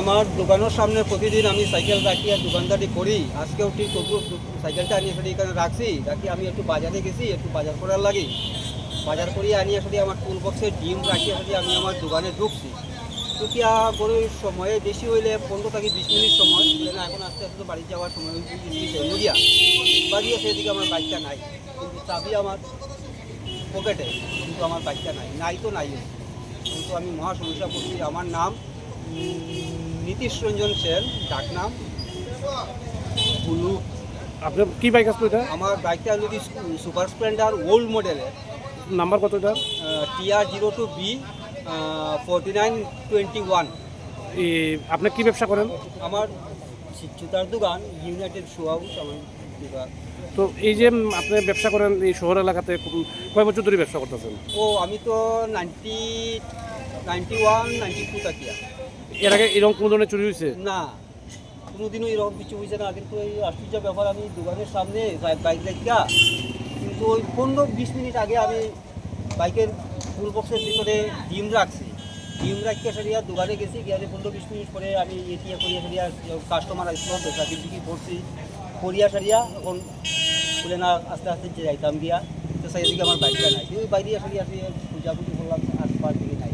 আমার দোকানের সামনে প্রতিদিন আমি সাইকেল রাখি আর দোকানদারি করি। আজকেও ঠিক তবু সাইকেলটা আনিয়ে সেটি এখানে রাখছি। রাখি আমি একটু বাজারে গেছি, একটু বাজার করার লাগে। বাজার করিয়ে আনিয়ে সেটি আমার টুল বক্সে ডিম রাখি সেটি আমি আমার দোকানে ঢুকছি। ঢুকিয়া গরুর সময়ে, বেশি হইলে পনেরো থেকে বিশ মিনিট সময়। এখন আস্তে আস্তে বাড়ি যাওয়ার সময় মুড়িয়া বাড়িয়ে সেদিকে আমার বাইকটা নাই। কিন্তু চাবি আমার পকেটে কিন্তু আমার বাইকটা নাই। নাই তো নাই। কিন্তু আমি মহা সমস্যা করছি। আমার নাম নীতিশ রঞ্জন সেন ডাক নাম বুলু আপনার কি বাইক আসলো এটা? আমার বাইকটা যদি সুপার স্প্লেন্ডার ওল্ড মডেলের নাম্বার কত এটা TR zero two B forty nine twenty one আপনি কি ব্যবসা করেন? আমার জুতার দোকান ইউনাইটেড শু হাউস আমার দোকান। তো এই যে আপনি ব্যবসা করেন এই শহর এলাকাতে কয় বছর ধরে ব্যবসা করতেছেন? ও আমি তো ninety ninety one ninety two তাকিয়া এর আগে এরকম কোনো ধরনের চুরি হয়েছে? না। কোনোদিনও এরকম কিছু হয়েছে না। কিন্তু এই আশ্চর্য ব্যাপার, আমি দোকানের সামনে বাইক রাখিয়া কিন্তু ওই পনেরো বিশ মিনিট আগে আমি বাইকের ফুল বক্সের ভিতরে ডিম রাখছি। ডিম রাখিয়া সারিয়া দোকানে গেছি, গিয়ে পনেরো বিশ মিনিট পরে আমি এটিয়া করিয়া সারিয়া কাস্টমার আসলো পেশা বিক্রি করছি। করিয়া সারিয়া এখন বলে, না, আস্তে আস্তে যে যাইতাম গিয়া, তো সেই দিকে আমার বাইকটা নাই। কিন্তু বাইরে সারিয়া আসিয়া পূজা পুজো করলাম আসবার দিকে নাই।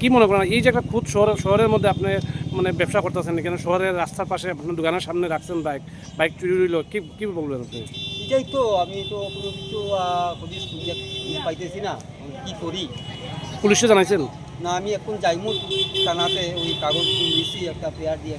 কি মনে করেন এই যে একটা খুদ শহরের শহরের মধ্যে আপনি মানে ব্যবসা করতেছেন কেন শহরের রাস্তার পাশে আপনার দোকানের সামনে রাখছেন বাইক বাইক চুরি হইল কি কি বলবেন আপনি? এটাই তো আমি তো কোনো কিছু হদিস পাইতেছি না কি করি? পুলিশে জানাইছেন? না আমি এখন যাইমু থানাতে ওই কাগজ দিয়েছি একটা পেয়ার দিয়ে